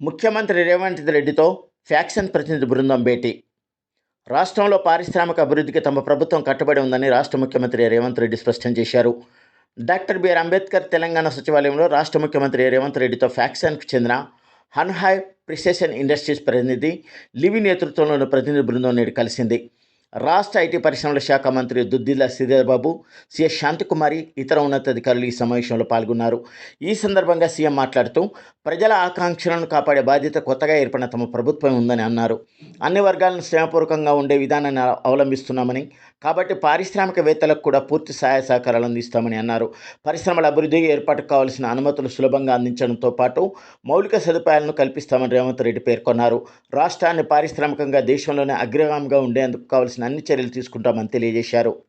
ముఖ్యమంత్రి రేవంత్ రెడ్డితో ఫ్యాక్షన్ ప్రతినిధి బృందం భేటీ. రాష్ట్రంలో పారిశ్రామిక అభివృద్ధికి తమ ప్రభుత్వం కట్టుబడి ఉందని రాష్ట్ర ముఖ్యమంత్రి రేవంత్ రెడ్డి స్పష్టం చేశారు. డాక్టర్ బిఆర్ అంబేద్కర్ తెలంగాణ సచివాలయంలో రాష్ట్ర ముఖ్యమంత్రి రేవంత్ రెడ్డితో ఫ్యాక్షన్కు చెందిన హన్హాయ్ ప్రిసెషన్ ఇండస్ట్రీస్ ప్రతినిధి లివి నేతృత్వంలోని ప్రతినిధి బృందం నేడు కలిసింది. రాష్ట్ర ఐటీ పరిశ్రమల శాఖ మంత్రి దుద్దిల్ల శ్రీధర్బాబు సీఎస్ శాంతికుమారి ఇతర ఉన్నతాధికారులు ఈ సమావేశంలో పాల్గొన్నారు. ఈ సందర్భంగా సీఎం మాట్లాడుతూ ప్రజల ఆకాంక్షలను కాపాడే బాధ్యత కొత్తగా ఏర్పడిన తమ ప్రభుత్వం ఉందని అన్నారు. అన్ని వర్గాలను శ్రమపూర్వకంగా ఉండే విధానాన్ని అవలంబిస్తున్నామని కాబట్టి పారిశ్రామికవేత్తలకు కూడా పూర్తి సహాయ సహకారాలు అందిస్తామని అన్నారు. పరిశ్రమల అభివృద్ధి ఏర్పాటుకు కావాల్సిన అనుమతులు సులభంగా అందించడంతో పాటు మౌలిక సదుపాయాలను కల్పిస్తామని రేవంత్ రెడ్డి పేర్కొన్నారు. రాష్ట్రాన్ని పారిశ్రామికంగా దేశంలోనే అగ్రగామిగా ఉండేందుకు కావాల్సిన కావాల్సిన అన్ని చర్యలు తీసుకుంటామని తెలియజేశారు.